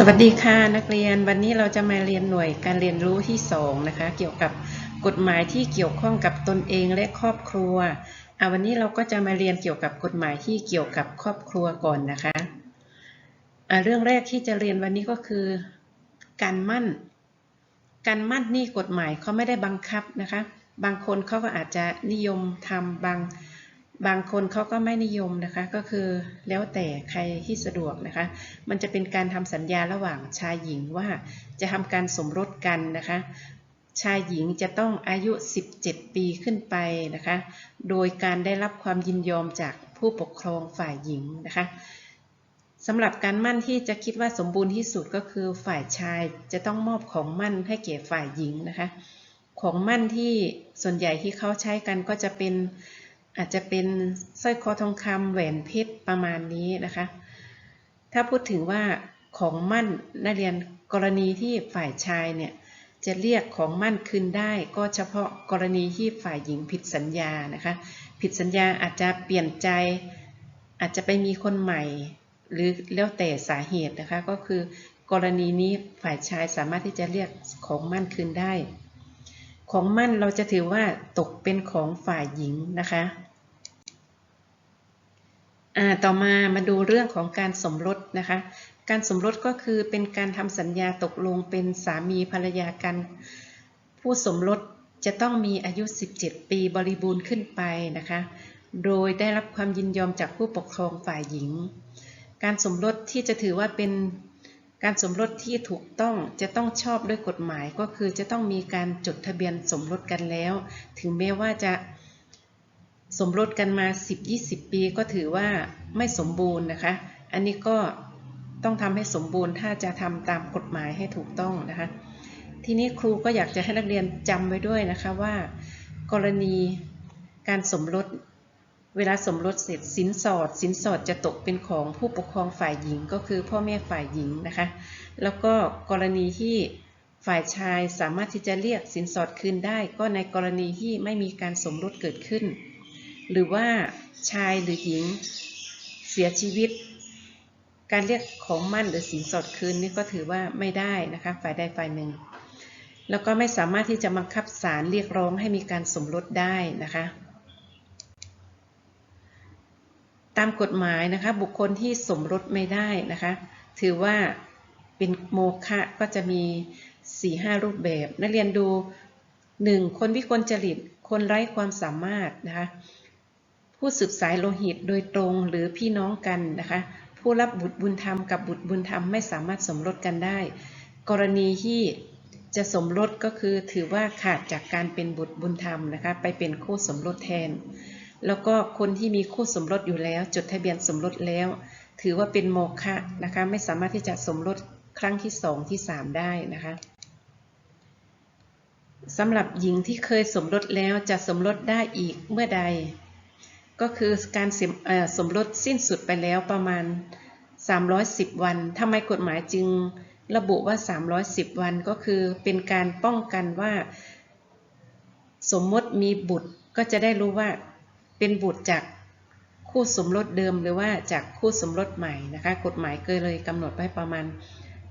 สวัสดีค่ะนักเรียนวันนี้เราจะมาเรียนหน่วยการเรียนรู้ที่ 2 นะคะ เกี่ยวกับกฎหมายที่เกี่ยวข้องกับตนเองและครอบครัวอะวันนี้เราก็จะมาเรียนเกี่ยวกับกฎหมายที่เกี่ยวกับครอบครัวก่อนนะคะอะเรื่องแรกที่จะเรียนวันนี้ก็คือ การมั่น การมั่นนี่กฎหมายเขาไม่ได้บังคับนะคะ บางคนเขาก็อาจจะนิยมทำบาง บางคนเขาก็ไม่นิยมนะคะก็คือแล้วแต่ใครที่สะดวกนะคะ มันจะเป็นการทำสัญญาระหว่างชายหญิงว่าจะทำการสมรสกันนะคะ ชายหญิงจะต้องอายุ 17 ปีขึ้นไปนะคะ โดยการได้รับความยินยอมจากผู้ปกครองฝ่ายหญิงนะคะสำหรับการมั่นที่จะคิดว่าสมบูรณ์ที่สุดก็คือฝ่ายชายจะต้องมอบของมั่นให้แก่ฝ่ายหญิงนะคะ ของมั่นที่ส่วนใหญ่ที่เขาใช้กันก็จะเป็น อาจจะเป็นสร้อยคอทองคำแหวนเพชรประมาณนี้นะคะ ถ้าพูดถึงว่าของมั่นนักเรียนกรณีที่ฝ่ายชายเนี่ยจะเรียกของมั่นคืนได้ ก็เฉพาะกรณีที่ฝ่ายหญิงผิดสัญญานะคะ ผิดสัญญาอาจจะเปลี่ยนใจ อาจจะไปมีคนใหม่ หรือแล้วแต่สาเหตุนะคะก็คือกรณีนี้ฝ่ายชายสามารถที่จะเรียกของมั่นคืนได้ ของมั่นเราจะถือว่าตกเป็นของฝ่ายหญิงนะคะ ต่อมามาดูเรื่องของการสมรสนะคะ การสมรสก็คือเป็นการทำสัญญาตกลงเป็นสามีภรรยากัน ผู้สมรสจะต้องมีอายุ 17 ปีบริบูรณ์ขึ้นไปนะคะ โดยได้รับความยินยอมจากผู้ปกครองฝ่ายหญิง การสมรสที่จะถือว่าเป็นการสมรสที่ถูกต้องจะต้องชอบด้วยกฎหมายก็คือจะต้องมีการจดทะเบียนสมรสกันแล้ว ถึงแม้ว่าจะ สมรสกันมา 10-20 ปีก็ถือว่าไม่สมบูรณ์นะคะ อันนี้ก็ต้องทำให้สมบูรณ์ถ้าจะทำตามกฎหมายให้ถูกต้องนะคะ ทีนี้ครูก็อยากจะให้นักเรียนจำไว้ด้วยนะคะว่า กรณีการสมรสเวลาสมรสเสร็จสินสอด สินสอดจะตกเป็นของผู้ปกครองฝ่ายหญิงก็คือพ่อแม่ฝ่ายหญิงนะคะ แล้วก็กรณีที่ฝ่ายชายสามารถที่จะเรียกสินสอดคืนได้ ก็ในกรณีที่ไม่มีการสมรสเกิดขึ้น หรือว่าชายหรือหญิงเสียชีวิต การเรียกของมั่นหรือสินสอดคืนนี่ก็ถือว่าไม่ได้นะคะฝ่ายใดฝ่ายหนึ่ง แล้วก็ไม่สามารถที่จะบังคับศาลเรียกร้องให้มีการสมรสได้นะคะตามกฎหมายนะคะบุคคลที่สมรสไม่ได้นะคะถือว่าเป็นโมฆะก็จะมี4-5รูปแบบ นักเรียนดู 1. คนวิกลจริต คนไร้ความสามารถนะคะ ผู้สืบสายโลหิตโดยตรงหรือพี่น้องกันนะคะ ผู้รับบุตรบุญธรรมกับบุตรบุญธรรมไม่สามารถสมรสกันได้ กรณีที่จะสมรสก็คือถือว่าขาดจากการเป็นบุตรบุญธรรมนะคะ ไปเป็นคู่สมรสแทน แล้วก็คนที่มีคู่สมรสอยู่แล้ว จดทะเบียนสมรสแล้ว ถือว่าเป็นโมฆะนะคะ ไม่สามารถที่จะสมรสครั้งที่สองที่สามได้นะคะสำหรับหญิงที่เคยสมรสแล้วจะสมรสได้อีกเมื่อใด ก็คือการสมรสสิ้นสุดไปแล้วประมาณ 310 วันทำไมกฎหมายจึงระบุว่า 310 วันก็คือเป็นการป้องกันว่า สมมติมีบุตรก็จะได้รู้ว่าเป็นบุตรจากคู่สมรสเดิมหรือว่าจากคู่สมรสใหม่นะคะกฎหมายเคยเลยกำหนดไว้ประมาณ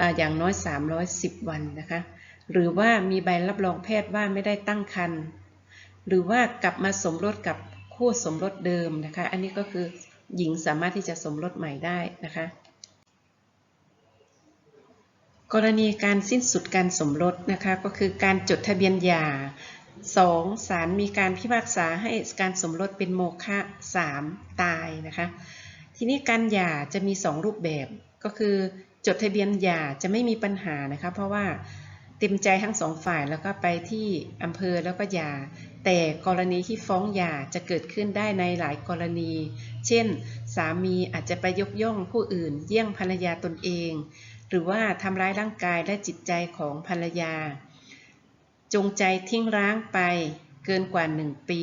ออย่างน้อย 310 วันนะคะหรือว่ามีใบรับรองแพทย์ว่าไม่ได้ตั้งครรภ์หรือว่ากลับมาสมรสกับ คู่สมรสเดิมนะคะ อันนี้ก็คือหญิงสามารถที่จะสมรสใหม่ได้นะคะ กรณีการสิ้นสุดการสมรสนะคะ ก็คือการจดทะเบียนหย่า 2. ศาลมีการพิพากษาให้การสมรสเป็นโมฆะ 3. ตายนะคะ ทีนี้การหย่าจะมี 2 รูปแบบก็คือจดทะเบียนหย่าจะไม่มีปัญหานะคะ เพราะว่า ต็มใจทั้งสองฝ่ายแล้วก็ไปที่อำเภอแล้วก็ยา แต่กรณีที่ฟ้องยาจะเกิดขึ้นได้ในหลายกรณี เช่น สามีอาจจะไปยกย่องผู้อื่น เยี่ยงภรรยาตนเอง หรือว่าทำร้ายร่างกายและจิตใจของภรรยา จงใจทิ้งร้างไปเกินกว่า 1 ปี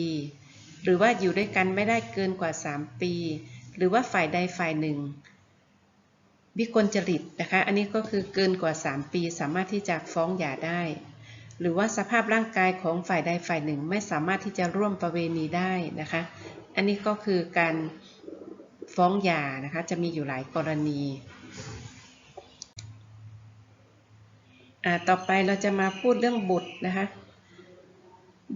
หรือว่าอยู่ด้วยกันไม่ได้เกินกว่า 3 ปี หรือว่าฝ่ายใดฝ่ายหนึ่ง วิกลจริตนะคะ อันนี้ก็คือเกินกว่า 3 ปีสามารถที่จะฟ้องหย่าได้ หรือว่าสภาพร่างกายของฝ่ายใดฝ่ายหนึ่งไม่สามารถที่จะร่วมประเวณีได้นะคะ อันนี้ก็คือการฟ้องหย่านะคะจะมีอยู่หลายกรณีอ่าต่อไปเราจะมาพูดเรื่องบุตรนะคะ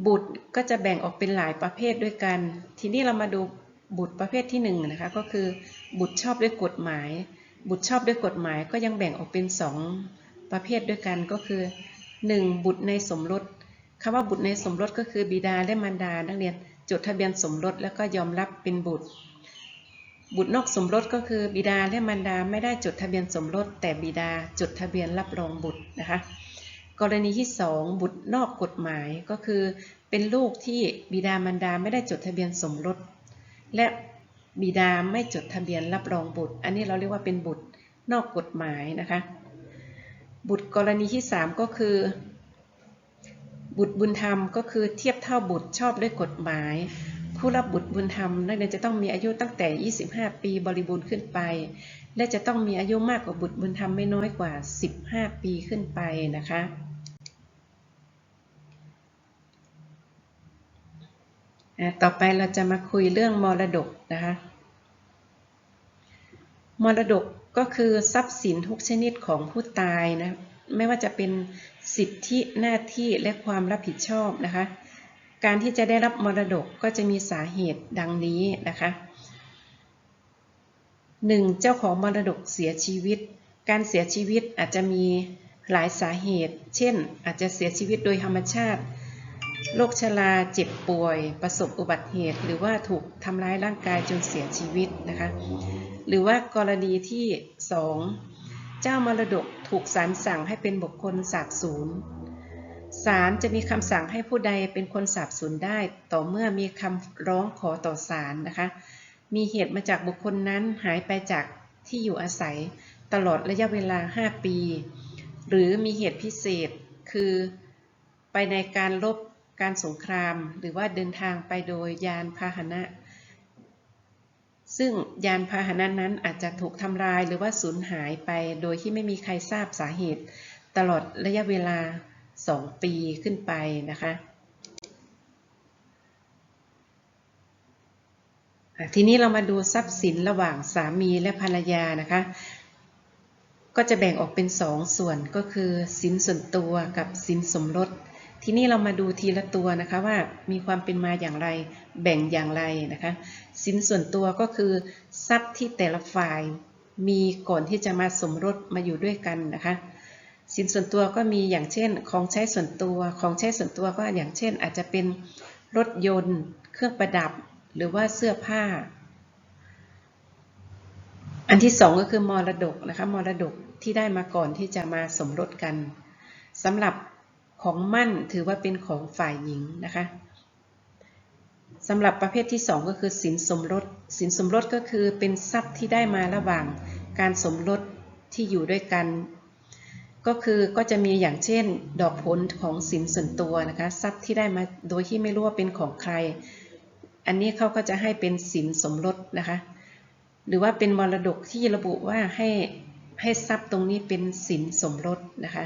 บุตรก็จะแบ่งออกเป็นหลายประเภทด้วยกัน ทีนี้เรามาดูบุตรประเภทที่หนึ่งนะคะก็คือบุตรชอบด้วยกฎหมาย บุตรชอบด้วยกฎหมายก็ยังแบ่งออกเป็นสองประเภทด้วยกันก็คือ 1. บุตรในสมรสคำว่าบุตรในสมรสก็คือบิดาและมารดา นักเรียนจดทะเบียนสมรสแล้วก็ยอมรับเป็นบุตร บุตรนอกสมรสก็คือบิดาและมารดาไม่ได้จดทะเบียนสมรส แต่บิดาจดทะเบียนรับรองบุตรนะคะกรณีที่ 2 บุตรนอกกฎหมายก็คือ เป็นลูกที่บิดามารดาไม่ได้จดทะเบียนสมรส และ บิดาไม่จดทะเบียนรับรองบุตร อันนี้เราเรียกว่าเป็นบุตรนอกกฎหมายนะคะ บุตรกรณีที่ 3 ก็คือ บุตรบุญธรรมก็คือเทียบเท่าบุตรชอบด้วยกฎหมาย ผู้รับบุตรบุญธรรมนักเรียนจะต้องมีอายุตั้งแต่ 25 ปีบริบูรณ์ขึ้นไป และจะต้องมีอายุมากกว่าบุตรบุญธรรมไม่น้อยกว่า 15 ปีขึ้นไปนะคะ อะต่อไปเราจะมาคุยเรื่องมรดกนะคะ มรดกก็คือทรัพย์สินทุกชนิดของผู้ตายนะ ไม่ว่าจะเป็นสิทธิหน้าที่และความรับผิดชอบนะคะ การที่จะได้รับมรดกก็จะมีสาเหตุดังนี้นะคะ 1. เจ้าของมรดกเสียชีวิต การเสียชีวิตอาจจะมีหลายสาเหตุ เช่น อาจจะเสียชีวิตโดยธรรมชาติ โรคชราเจ็บป่วย ประสบอุบัติเหตุ หรือว่าถูกทำร้ายร่างกายจนเสียชีวิตนะคะหรือว่ากรณีที่ 2 เจ้ามรดกถูกศาลสั่งให้เป็นบุคคลสาบสูญศาลจะมีคำสั่งให้ผู้ใดเป็นคนสาบสูญได้ ต่อเมื่อมีคำร้องขอต่อศาลนะคะ มีเหตุมาจากบุคคลนั้นหายไปจากที่อยู่อาศัยตลอดระยะเวลา 5 ปี หรือมีเหตุพิเศษคือไปในการลบ การสงคราม หรือว่าเดินทางไปโดยยานพาหนะ ซึ่งยานพาหนะนั้นอาจจะถูกทำลายหรือว่าสูญหายไปโดยที่ไม่มีใครทราบสาเหตุ ตลอดระยะเวลา 2 ปีขึ้นไปนะคะอะทีนี้เรามาดูทรัพย์สินระหว่างสามีและภรรยานะคะ ก็จะแบ่งออกเป็นสองส่วนก็คือสินส่วนตัวกับสินสมรส ทีนี้เรามาดูทีละตัวนะคะว่ามีความเป็นมาอย่างไร แบ่งอย่างไรนะคะ สินส่วนตัวก็คือทรัพย์ที่แต่ละฝ่ายมีก่อนที่จะมาสมรสมาอยู่ด้วยกันนะคะ สินส่วนตัวก็มีอย่างเช่น ของใช้ส่วนตัว ของใช้ส่วนตัวก็อย่างเช่น อาจจะเป็นรถยนต์ เครื่องประดับ หรือว่าเสื้อผ้า อันที่สองก็คือมรดกนะคะ มรดกที่ได้มาก่อนที่จะมาสมรสกันสำหรับ ของมั่นถือว่าเป็นของฝ่ายหญิงนะคะสำหรับประเภทที่ 2 ก็คือสินสมรสสินสมรสก็คือเป็นทรัพย์ที่ได้มาระหว่างการสมรสที่อยู่ด้วยกัน ก็คือก็จะมีอย่างเช่น ดอกผลของสินส่วนตัวนะคะทรัพย์ที่ได้มาโดยที่ไม่รู้ว่าเป็นของใคร อันนี้เขาก็จะให้เป็นสินสมรสนะคะหรือว่าเป็นมรดกที่ระบุว่าให้ให้ทรัพย์ตรงนี้เป็นสินสมรสนะคะ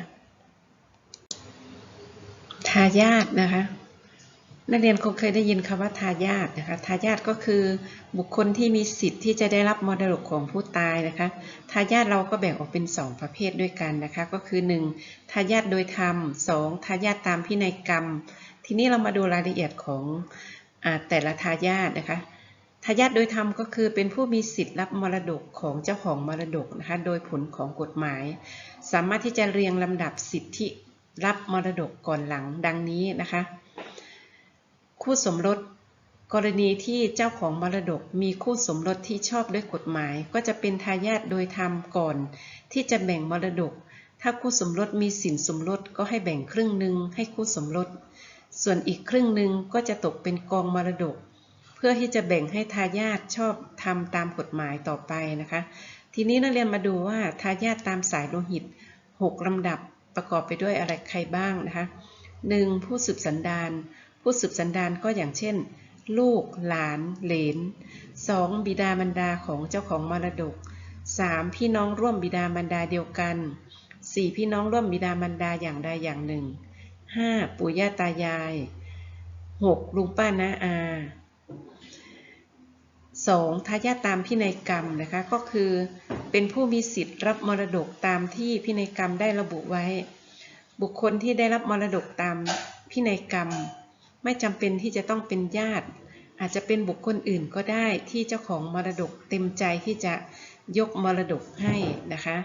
ทายาทนะคะ นักเรียนคงเคยได้ยินคำว่าทายาทนะคะ ทายาทก็คือบุคคลที่มีสิทธิ์ที่จะได้รับมรดกของผู้ตายนะคะ ทายาทเราก็แบ่งออกเป็น 2 ประเภทด้วยกันนะคะ ก็คือ 1. ทายาทโดยธรรม 2. ทายาทตามพินัยกรรม ทีนี้เรามาดูรายละเอียดของอแต่ละทายาทนะคะทายาทโดยธรรมก็คือเป็นผู้มีสิทธิ์รับมรดกของเจ้าของมรดกนะคะ โดยผลของกฎหมาย สามารถที่จะเรียงลำดับสิทธิ รับมรดกก่อนหลังดังนี้นะคะ คู่สมรสกรณีที่เจ้าของมรดกมีคู่สมรสที่ชอบด้วยกฎหมาย ก็จะเป็นทายาทโดยธรรมก่อน ที่จะแบ่งมรดก ถ้าคู่สมรสมีสินสมรสก็ให้แบ่งครึ่งหนึ่งให้คู่สมรส ส่วนอีกครึ่งหนึ่งก็จะตกเป็นกองมรดก เพื่อที่จะแบ่งให้ทายาทชอบทำตามกฎหมายต่อไปนะคะ ทีนี้นักเรียนมาดูว่าทายาทตามสายโลหิต 6ลำดับ ประกอบไปด้วยอะไรใครบ้างนะคะ 1. ผู้สืบสันดานผู้สืบสันดานก็อย่างเช่น ลูกหลานเหลน 2. บิดามารดาของเจ้าของมรดก 3. พี่น้องร่วมบิดามารดาเดียวกัน 4. พี่น้องร่วมบิดามารดาอย่างใดอย่างหนึ่ง 5. ปู่ย่าตายาย 6. ลุงป้าน้าอา 2. ทายาทตามพินัยกรรมนะคะก็คือ เป็นผู้มีสิทธิ์รับมรดกตามที่พินัยกรรมได้ระบุไว้ บุคคลที่ได้รับมรดกตามพินัยกรรม ไม่จำเป็นที่จะต้องเป็นญาติ อาจจะเป็นบุคคลอื่นก็ได้ที่เจ้าของมรดกเต็มใจที่จะยกมรดกให้นะคะ